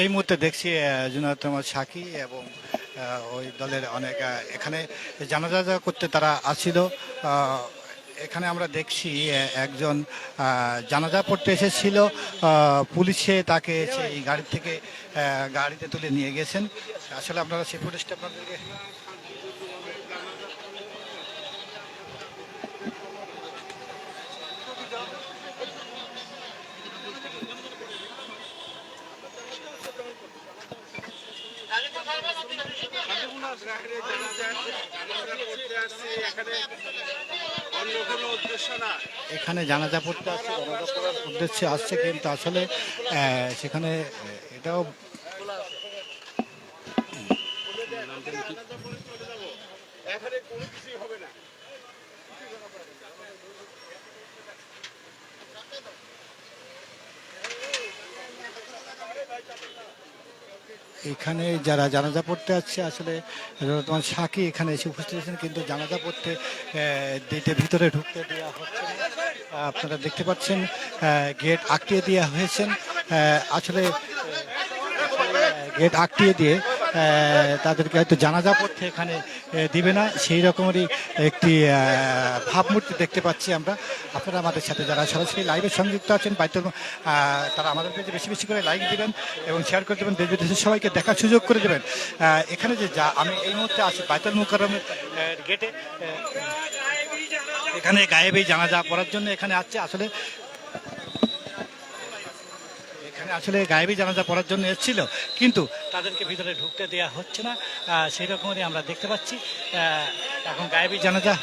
এই মুহূর্তে দেখছি জুনাত রহমান সাকি এবং ওই দলের অনেক এখানে জানাজা করতে তারা আসছিল। এখানে আমরা দেখছি একজন জানাজা পড়তে এসেছিল। পুলিশে তাকে সেই গাড়ি থেকে গাড়িতে তুলে নিয়ে গেছেন। আসলে আপনারা সেই ফুটেজটা আপনাদেরকে এখানে জানাজা পড়তে আসছে জানাজা পড়ার উদ্দেশ্যে আসছে কিন্তু আসলে সেখানে এটাও এখানে কোনো কিছুই হবে না। এখানে যারা জানাজা পড়তে আসছে, আসলে তোমার সাকি এখানে এসে উপস্থিত হয়েছেন, কিন্তু জানাজা পড়তে দিতে ভিতরে ঢুকতে দেওয়া হচ্ছে আপনারা দেখতে পাচ্ছেন গেট আটকিয়ে দেওয়া হয়েছেন। আসলে গেট আটকিয়ে দিয়ে তাদেরকে হয়তো জানাজা পড়তে এখানে দিবে না। সেই রকমেরই একটি ভাবমূর্তি দেখতে পাচ্ছি আমরা। আপনারা আমাদের সাথে যারা সরাসরি লাইভে সংযুক্ত আছেন বাইত তারা আমাদের পেজে বেশি বেশি করে লাইক দিবেন এবং শেয়ার করে দেবেন। দেশ বিদেশের সবাইকে দেখার সুযোগ করে দেবেন। এখানে যে যা আমি এই মুহূর্তে আছি বাইতুল মুকাররমের গেটে এখানে গায়েবে জানাজা পড়ার জন্য এখানে আসছে। আসলে আসলে গায়েবী জানাজা পড়ার জন্য এসেছিল কিন্তু তাদেরকে ভিতরে ঢুকতে দেওয়া হচ্ছে না সেই রকমই আমরা দেখতে পাচ্ছি এখন গায়েবী জানাজা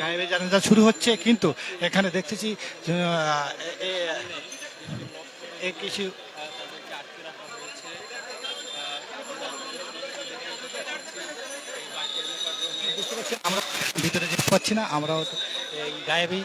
গায়েবী জানাজা শুরু হচ্ছে কিন্তু এখানে দেখতেছি কিছু আমরা ভিতরে যেতে পারছি না আমরাও তো এই গায়েবী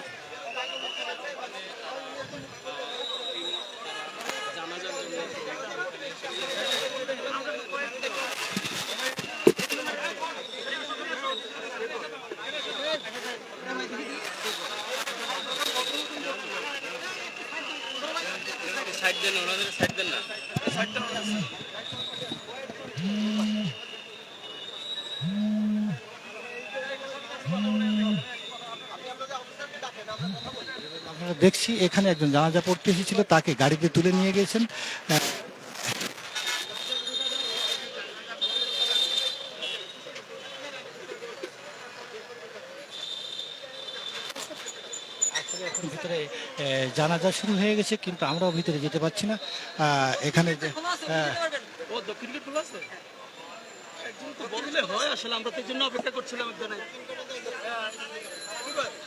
সাইড দেন, ওনাদের সাইড দেন না। আপনারা দেখছি এখানে একজন জানাজা পড়তে এসেছিল তাকে গাড়িতে তুলে নিয়ে গেছেন। এখন ভিতরে জানাজা শুরু হয়ে গেছে কিন্তু আমরাও ভিতরে যেতে পারছি না। এখানে যে হয় আসলে আমরা তো এই জন্য অপেক্ষা করছিলাম একজনে। আপনারা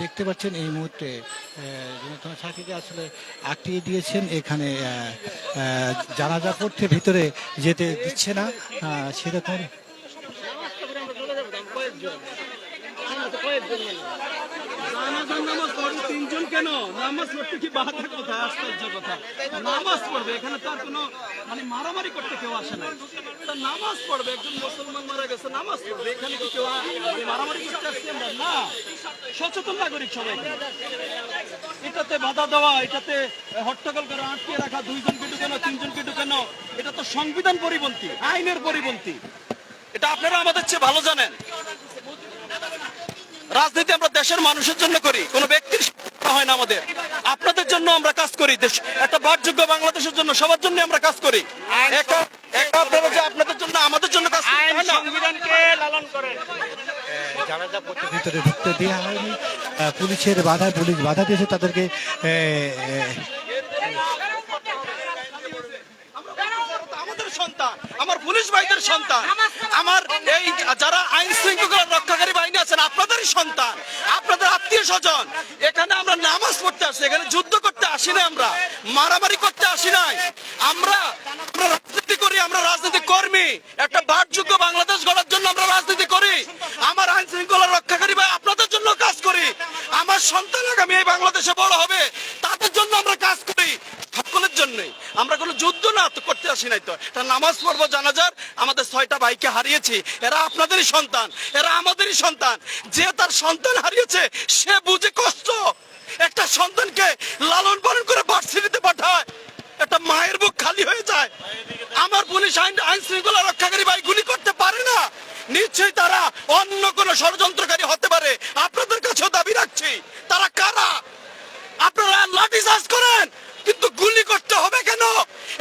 দেখতে পাচ্ছেন এই মুহূর্তে সাথীকে আসলে আটকিয়ে দিয়েছেন। এখানে জানাজা পড়তে ভিতরে যেতে দিচ্ছে না। সেরকম মানে মানে সচেতন নাগরিক সবাই। এটাতে বাধা দেওয়া, এটাতে হট্টগোল করে আটকে রাখা, দুইজনকে ঢুকানো, তিনজনকে ঢুকানো, এটা তো সংবিধান পরিপন্থী, আইনের পরিপন্থী। এটা আপনারা আমাদের চেয়ে ভালো জানেন। রাজনীতি আমরা দেশের মানুষের জন্য করি কোনো ব্যক্তির হয় না আমাদের। আপনাদের জন্য আমরা কাজ করি দেশ একটা বাসযোগ্য বাংলাদেশের জন্য সবার জন্য আমরা কাজ করি। একা একা আপনারা যে আপনাদের জন্য আমাদের জন্য কাজ ভিতরে ঢুকতে দেওয়া হয়নি। পুলিশের বাধা পুলিশ বাধা দিয়েছে তাদেরকে আহ, আহ, আমাদের সন্তান আমার পুলিশ ভাইদের সন্তান। আমার এই যারা আইন শৃঙ্খলা রক্ষাকারী বাহিনী আছেন, আপনাদেরই সন্তান, আপনাদের আত্মীয় স্বজন। এখানে আমরা নামাজ পড়তে আসি, এখানে যুদ্ধ করতে আসি না আমরা, মারামারি করতে আসি নাই। আমরা রাজনীতি করি, আমরা রাজনীতি কর্মী। একটা বাসযোগ্য বাংলাদেশ গড়ার জন্য আমরা রাজনীতি করি। আমার আইন শৃঙ্খলা রক্ষাকারী ভাই আপনাদের জন্য কাজ করি। আমার সন্তান আগামী এই বাংলাদেশে বড় হবে, তাদের জন্য আমরা কাজ করি। সকলের জন্যই। আমরা কোনো যুদ্ধ না করতে আসি নাই তো। নামাজ পড়ব, জানাজার ছয়টা ভাইকে হারিয়েছি, এরা আপনাদেরই সন্তান, এরা আমাদেরই সন্তান। যে তার সন্তান হারিয়েছে, সে বুঝে কষ্ট। একটা সন্তানকে লালন পালন করে ভার্সিটিতে পাঠায়। একটা মায়ের বুক খালি হয়ে যায়। আমার পুলিশ আইন আইন শৃঙ্খলা রক্ষাকারী ভাই গুলি করতে পারে না। নিশ্চয়ই তারা অন্য কোনো ষড়যন্ত্রকারী হতে পারে আপনাদের কাছেও দাবি রাখছি তারা কারা আপনারা লাঠি চার্জ করেন কিন্তু গুলি করতে হবে কেন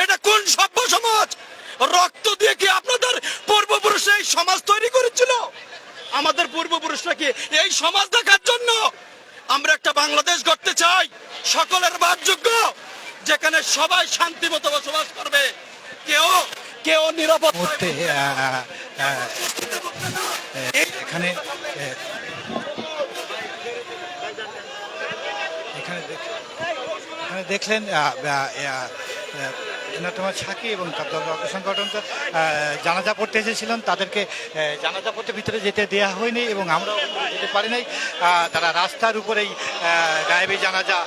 এটা কোন সভ্য সমাজ রক্ত দিয়ে কি আপনাদের পূর্বপুরুষ এই সমাজ তৈরি করেছিল আমাদের পূর্বপুরুষরা কি এই সমাজ দেখার জন্য আমরা একটা বাংলাদেশ গড়তে চাই সকলের বাসযোগ্য যেখানে সবাই শান্তি মতো বসবাস করবে। কেউ কেউ নিরাপদ এখানে এখানে দেখ- এখানে দেখলেন জনাতমা ছাকি এবং সংগঠন জানাজা পড়তে এসেছিলেন। তাদেরকে জানাজা পড়তে ভিতরে যেতে দেওয়া হয়নি এবং আমরাও যেতে পারি নাই। তারা রাস্তার উপরেই গায়েবী জানাজা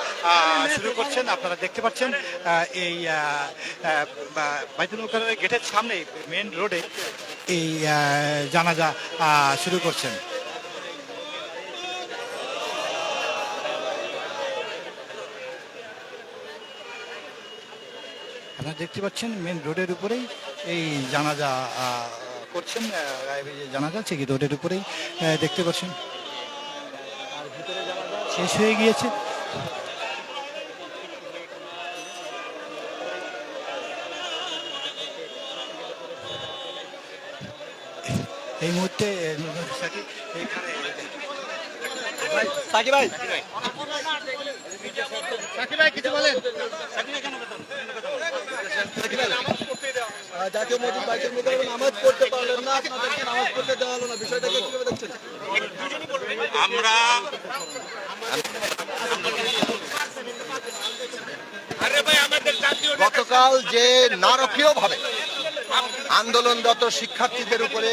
শুরু করছেন। আপনারা দেখতে পাচ্ছেন এই বাইতুল মোকাররমের গেটের সামনে মেন রোডে এই জানাজা শুরু করছেন। আপনারা দেখতে পাচ্ছেন মেন রোডের উপরেই এই জানাজা করছেন জানাজা কি রোডের উপরেই দেখতে পাচ্ছেন। শেষ হয়ে গিয়েছে। এই মুহূর্তে আহ, সাকি এইখানে সাকি ভাই সাকি ভাই কিছু বলেন জাতীয় মসজিদ বাইকের মধ্যে নামাজ পড়তে পারলেন না আপনাদেরকে নামাজ পড়তে দেওয়া হলো না। বিষয়টাকে কীভাবে দেখছেন? আমরা আরে ভাই আমাদের জাতীয় গতকাল যে নারকীয় ভাবে আন্দোলনরত শিক্ষার্থীদের উপরে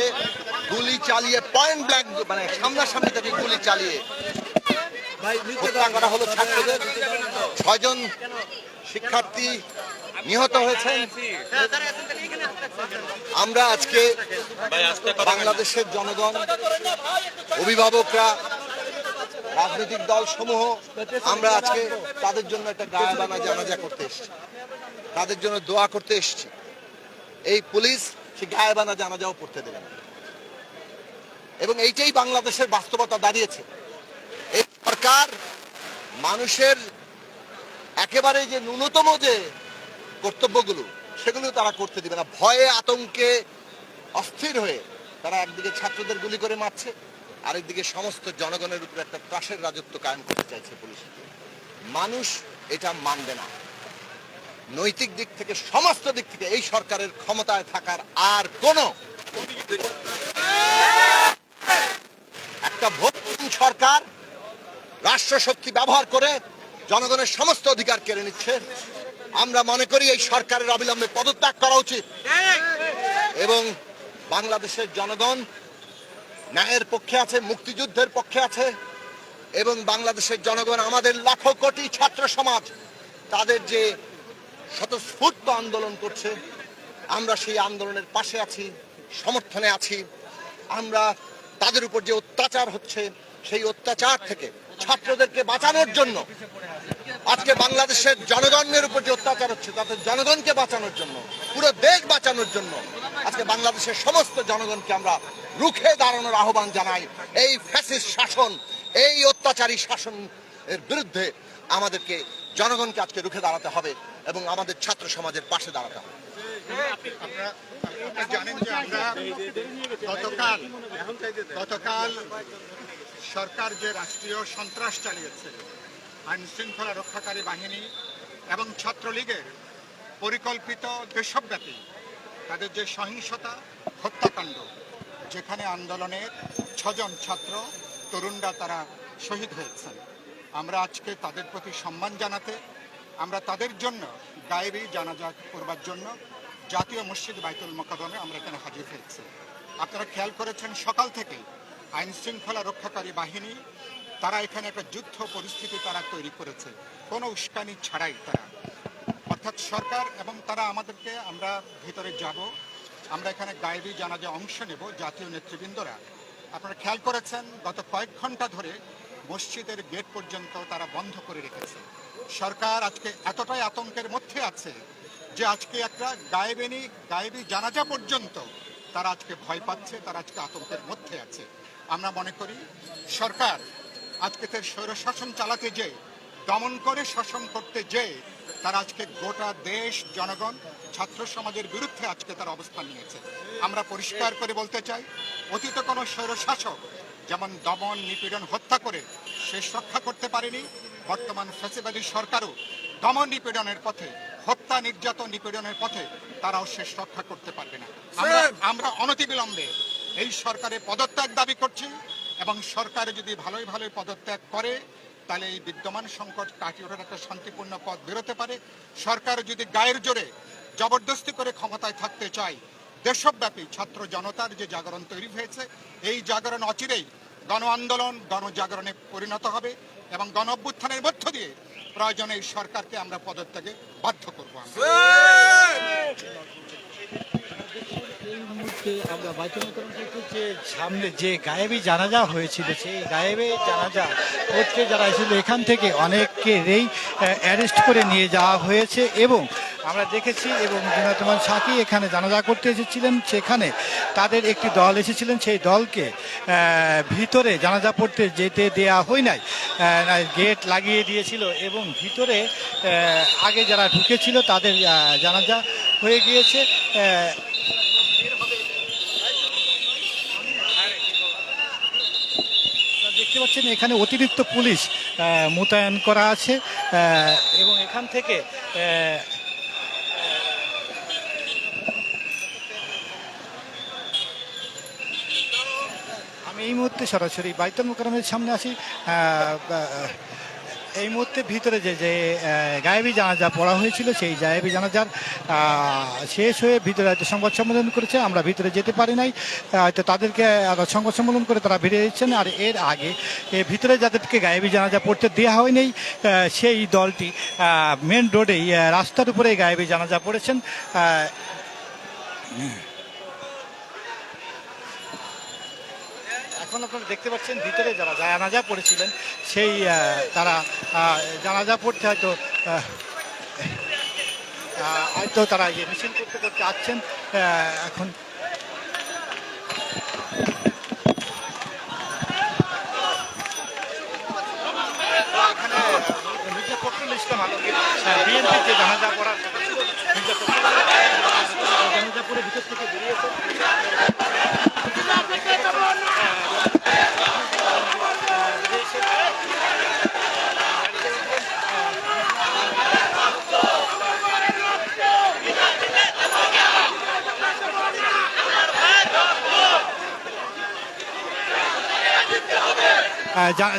গুলি চালিয়ে পয়েন্ট ব্ল্যাঙ্ক মানে সামনাসামনি থেকে গুলি চালিয়ে হত্যা করা হলো ছাত্রদের। ছয়জন শিক্ষার্থী নিহত হয়েছেন। আমরা আজকে বাংলাদেশের জনগণ, অভিভাবকরা, রাজনৈতিক দল সমূহ আমরা আজকে তাদের জন্য একটা গায়বানা জানাজা করতে এসেছি। তাদের জন্য দোয়া করতে এসেছি। এই পুলিশ সে গায়বানা জানাজাও পড়তে দেবে এবং এইটাই বাংলাদেশের বাস্তবতা দাঁড়িয়েছে। এই সরকার মানুষের একেবারে যে ন্যূনতম যে কর্তব্যগুলো, সেগুলো তারা করতে দিবে না। ভয়ে, আতঙ্কে, অস্থির হয়ে তারা একদিকে ছাত্রদের গুলি করে মারছে, আরেকদিকে সমস্ত জনগণের উপর একটা ত্রাসের রাজত্ব কায়েম করতে চাইছে পুলিশ। মানুষ এটা মানবে না। নৈতিক দিক থেকে, সমস্ত দিক থেকে এই সরকারের ক্ষমতায় থাকার আর কোন একটা ভোটহীন সরকার রাষ্ট্র শক্তি ব্যবহার করে জনগণের সমস্ত অধিকার কেড়ে নিচ্ছে। আমরা মনে করি এই সরকারের অবিলম্বে পদত্যাগ করা উচিত। এবং বাংলাদেশের জনগণ ন্যায়ের পক্ষে আছে, মুক্তিযুদ্ধের পক্ষে আছে, এবং বাংলাদেশের জনগণ, আমাদের লাখো কোটি ছাত্র সমাজ, তাদের যে স্বতঃস্ফূর্ত আন্দোলন করছে, আমরা সেই আন্দোলনের পাশে আছি, সমর্থনে আছি, আমরা তাদের উপর যে অত্যাচার হচ্ছে, সেই অত্যাচার থেকে ছাত্রদেরকে বাঁচানোর জন্য আজকে বাংলাদেশের জনগণের উপর যে অত্যাচার হচ্ছে, তাদের জনগণকে বাঁচানোর জন্য, পুরো দেশ বাঁচানোর জন্য আজকে বাংলাদেশের সমস্ত জনগণকে আমরা রুখে দাঁড়ানোর আহ্বান জানাই। এই ফ্যাসিস্ট শাসন, এই অত্যাচারী শাসন এর বিরুদ্ধে আমাদেরকে, জনগণকে আজকে রুখে দাঁড়াতে হবে এবং আমাদের ছাত্র সমাজের পাশে দাঁড়াতে হবে। জানেন যে আমরা গতকাল গতকাল সরকার যে রাষ্ট্রীয় সন্ত্রাস চালিয়েছে আইন শৃঙ্খলা রক্ষাকারী বাহিনী এবং ছাত্রলীগের পরিকল্পিত দেশব্যাপী তাদের যে সহিংসতা, হত্যাকাণ্ড, যেখানে আন্দোলনের ছজন ছাত্র, তরুণরা তারা শহীদ হয়েছেন। আমরা আজকে তাদের প্রতি সম্মান জানাতে, আমরা তাদের জন্য গায়েবী জানাজা করবার জন্য জাতীয় মসজিদ বাইতুল মোকাদমে আমরা এখানে হাজির হয়েছি। আপনারা খেয়াল করেছেন, সকাল থেকে আইন শৃঙ্খলা রক্ষাকারী বাহিনী তারা এখানে একটা যুদ্ধ পরিস্থিতি তারা তৈরি করেছে। কোনো উস্কানি ছাড়াই তারা। অর্থাৎ সরকার এবং তারা আমাদেরকে, আমরা ভিতরে যাব, আমরা এখানে গায়েবী জানাজা অংশ নেব জাতীয় নেতৃবৃন্দরা। আপনারা খেয়াল করেছেন, গত কয়েক ঘণ্টা ধরে মসজিদের গেট পর্যন্ত তারা বন্ধ করে রেখেছে। সরকার আজকে এতটাই আতঙ্কের মধ্যে আছে যে আজকে একটা গায়েবেনি, গায়েবী জানাজা পর্যন্ত তারা আজকে ভয় পাচ্ছে, তারা আজকে আতঙ্কের মধ্যে আছে। আমরা মনে করি, সরকার আজকে তার স্বৈরশাসন চালাতে যে দমন করে শাসন করতে যে তারা আজকে গোটা দেশ জনগণ ছাত্র সমাজের বিরুদ্ধে আজকে তার অবস্থান নিয়েছে। আমরা পরিষ্কার করে বলতে চাই অতীত কোনো স্বৈরশাসক যেমন দমন নিপীড়ন হত্যা করে শেষ রক্ষা করতে পারেনি বর্তমান ফ্যাসিবাদী সরকারও দমন নিপীড়নের পথে হত্যা নির্যাতন নিপীড়নের পথে তারাও শেষ রক্ষা করতে পারবে না। আমরা আমরা অনতিবিলম্বে এই সরকারের পদত্যাগ দাবি করছি। এবং সরকার যদি ভালোই ভালোই পদত্যাগ করে, তাহলে এই বিদ্যমান সংকট কাটিয়ে ওঠার একটা শান্তিপূর্ণ পথ বেরোতে পারে। সরকার যদি গায়ের জোরে জবরদস্তি করে ক্ষমতায় থাকতে চায়, দেশব্যাপী ছাত্র জনতার যে জাগরণ তৈরি হয়েছে, এই জাগরণ অচিরেই গণ আন্দোলন গণজাগরণে পরিণত হবে এবং গণ অভ্যুত্থানের মধ্য দিয়ে প্রয়োজনে এই সরকারকে আমরা পদত্যাগে বাধ্য করব আমরা মোকাররম যে সামনে যে গায়েবী জানাজা হয়েছিল, সেই গায়েবী জানাজা করতে যারা এসেছিল, এখান থেকে অনেকেরই অ্যারেস্ট করে নিয়ে যাওয়া হয়েছে এবং আমরা দেখেছি এবং জুনাতমান সাকি এখানে জানাজা করতে এসেছিলেন। সেখানে তাদের একটি দল এসেছিলেন, সেই দলকে ভিতরে জানাজা পড়তে যেতে দেয়া হয় নাই। গেট লাগিয়ে দিয়েছিল এবং ভিতরে আগে যারা ঢুকেছিল তাদের জানাজা হয়ে গিয়েছে আহ, আপনারা দেখতে পাচ্ছেন এখানে অতিরিক্ত পুলিশ মোতায়েন করা আছে এবং এখান থেকে আমি এই মুহূর্তে সরাসরি বাইতুল মোকারমের সামনে আসি এই মুহূর্তে ভিতরে যে যে গায়েবী জানাজা পড়া হয়েছিল, সেই গায়েবী জানাজার শেষ হয়ে ভিতরে হয়তো সংবাদ সম্মেলন করেছে, আমরা ভিতরে যেতে পারি নাই। হয়তো তাদেরকে সংবাদ সম্মেলন করে তারা বেরিয়ে দিচ্ছেন আর এর আগে ভিতরে যাদেরকে গায়েবী জানাজা পড়তে দেওয়া হয়নি সেই দলটি মেন রোডেই রাস্তার উপরে গায়েবী জানাজা পড়েছেন। এখন আপনারা দেখতে পাচ্ছেন, ভিতরে যারা জানাজা পড়েছিলেন, সেই তারা জানাজা পড়তে হয়তো হয়তো তারা ইয়ে মিছিল করতে করতে আসছেন এখন মির্জা ফখরুল ইসলাম আলমগীর জানাজা পড়ার জানাজা পড়ে ভিতর থেকে বেরিয়েছে আহ, যা-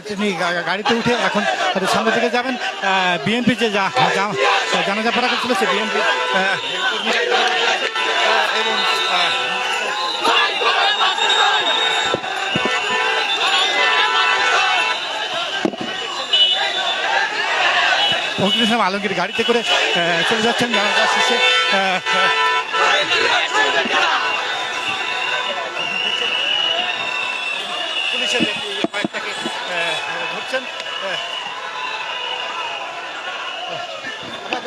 তিনি গাড়িতে উঠে এখন সামনে দিকে যাবেন। বিএনপি যে যা- যা- জানাজা পড়া সে বিএনপি এবং আলমগীর গাড়িতে করে চলে যাচ্ছেন। জানাজা শেষে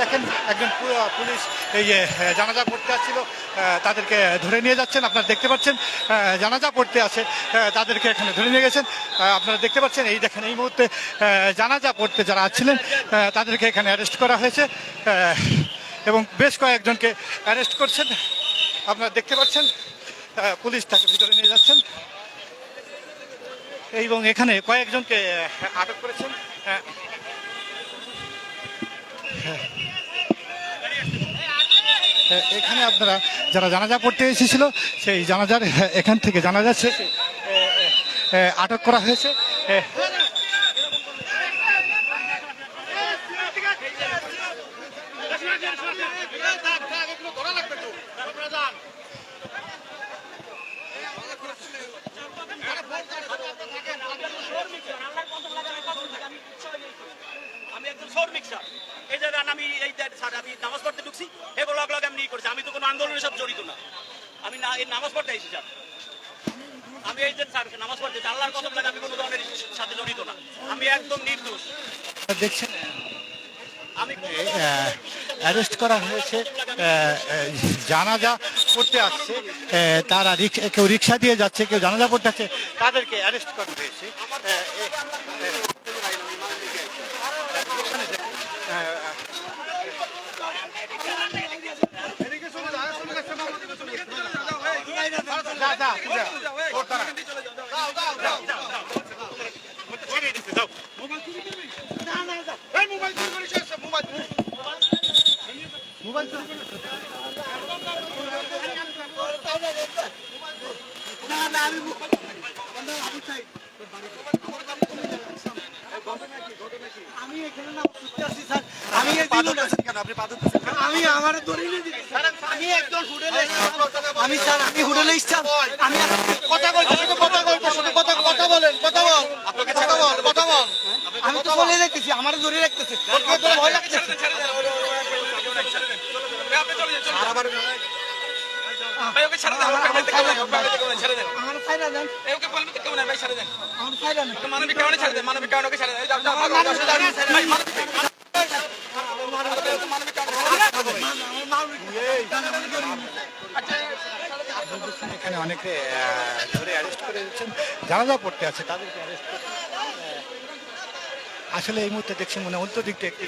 দেখেন একজন পুলিশ এই জানাজা পড়তে আসছিল তাদেরকে ধরে নিয়ে যাচ্ছেন আপনারা দেখতে পাচ্ছেন জানাজা পড়তে আহ, তাদেরকে এখানে ধরে নিয়ে গেছেন আপনারা দেখতে পাচ্ছেন এই দেখেন এই মুহূর্তে জানাজা পড়তে যারা আসছিলেন তাদেরকে এখানে অ্যারেস্ট করা হয়েছে এবং বেশ কয়েকজনকে অ্যারেস্ট করছেন আপনারা দেখতে পাচ্ছেন পুলিশ তাকে ভিতরে নিয়ে যাচ্ছেন এবং এখানে কয়েকজনকে আটক করেছেন হ্যাঁ, এখানে আপনারা যারা জানাজা পড়তে এসেছিল সেই জানাজার এখান থেকে আহ, আহ, আটক করা হয়েছে। আমি একজন শ্রমিক স্যার। এই জায়গায় আমি এই স্যার আমি নামাজ করেছে আমি তো কোনো আন্দোলনের সাথে জড়িত না। আমি না এই নামাজ পড়তে আইছি স্যার। আমি এই যে স্যার নামাজ পড়তে এসেছি। আল্লাহর কসম লাগে আমি কোনো ধরনের সাথে জড়িত না। আমি একদম নির্দোষ। দেখছেন? আমি অ্যারেস্ট করা হয়েছে জানাজা পড়তে আসছে তারা রিক্সা কেউ রিক্সা দিয়ে যাচ্ছে কেউ জানাজা করতে আসছে তাদেরকে অ্যারেস্ট করা হয়েছে। আমি আমার আমি একজন হোটেলে আমি স্যার। আমি হোটেলে ইচ্ছা আমি কথা বলছি কথা বলছি কথা কথা বলেন কথা বল কথা বল কথা বল। আমি তো বলে। রেখেছি আমার ধরে রাখতেছে ভয় লাগছে আমার ফাইনা দেন। আমার দেন এখানে অনেকে ধরে অ্যারেস্ট করে দিচ্ছেন জানাজা পড়তে আছে তাদেরকে অ্যারেস্ট আসলে এই মুহূর্তে দেখছি মনে হয় উল্টো দিকটা একটি